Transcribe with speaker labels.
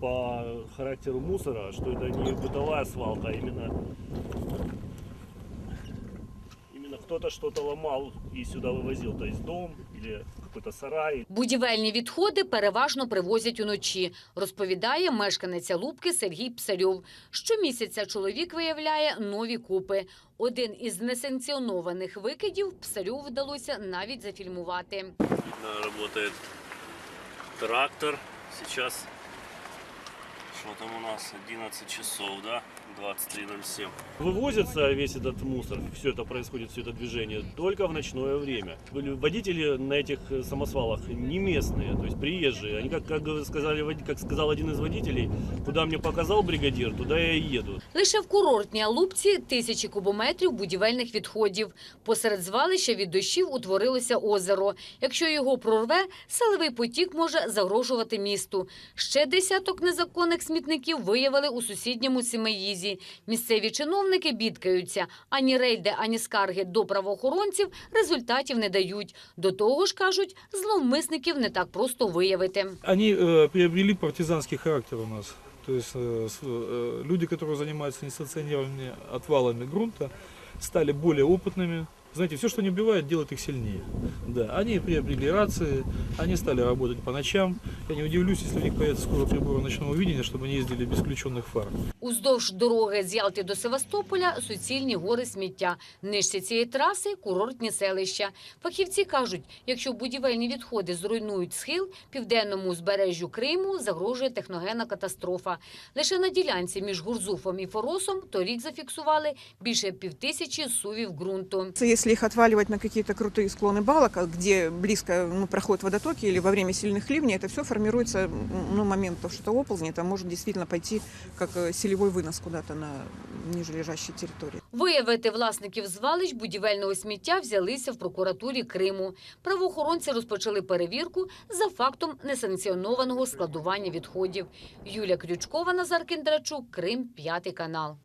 Speaker 1: По характеру мусора, что это не бытовая свалка, а именно, именно кто-то что-то ломал и сюда вывозил, то есть дом или какой-то сарай.
Speaker 2: Будівельні відходи переважно привозять уночі, розповідає мешканиця Лубки Сергій Псарьов. Щомісяця чоловік виявляє нові купи. Один із несанкціонованих викидів Псарьову вдалося навіть зафільмувати.
Speaker 1: Видно, работает трактор. Сейчас, что там у нас, 11 часов, да? 23.07. Вывозится весь этот мусор, все это происходит, все это движение только в ночное время. Были Водители на этих э, самосвалах не местные, то есть приезжие. Они, как, как вы сказали, вод- как сказал один из водителей, куда мне показал бригадир, туда я и еду.
Speaker 2: Лише в курортній Алубці тисячі кубометрів будівельних відходів. Посеред звалища від дощів утворилося озеро. Якщо його прорве, селевий потік може загрожувати місту. Ще десяток незаконних смітників виявили у сусідньому Сімеїзі. Місцеві чиновники бідкаються. Ані рейди, ані скарги до правоохоронців результатів не дають. До того ж, кажуть, зловмисників не так просто виявити.
Speaker 3: Они э, приобрели партизанский характер у нас. То есть э, с- э, люди, которые занимаются несанкционированными отвалами грунта, стали более опытными. Знаете, все, что не убивает, делает их сильнее. Да, они приобрели рации, они стали работать по ночам. Я не удивлюсь, если у них появятся скоро приборы ночного видения, чтобы они ездили без включенных фар.
Speaker 2: Уздовж дороги з Ялти до Севастополя суцільні гори сміття. Нижче цієї траси – курортні селища. Фахівці кажуть, якщо будівельні відходи зруйнують схил, південному узбережжю Криму загрожує техногенна катастрофа. Лише на ділянці між Гурзуфом і Форосом торік зафіксували більше півтисячі сувів ґрунту.
Speaker 4: Если их отваливать на какие-то крутые склоны балок, а где близко ну, проходят водотоки или во время сильных ливней, это все формируется, м, ну, момент того, что оползни, это может действительно пойти как э, селевой вынос куда-то на нижележащей территории.
Speaker 2: Виявити власників звалищ будівельного сміття взялися в прокуратурі Криму. Правоохоронці розпочали перевірку за фактом несанкціонованого складування відходів. Юлія Крючкова, Назар Кіндрачук, Крим, п'ятий канал.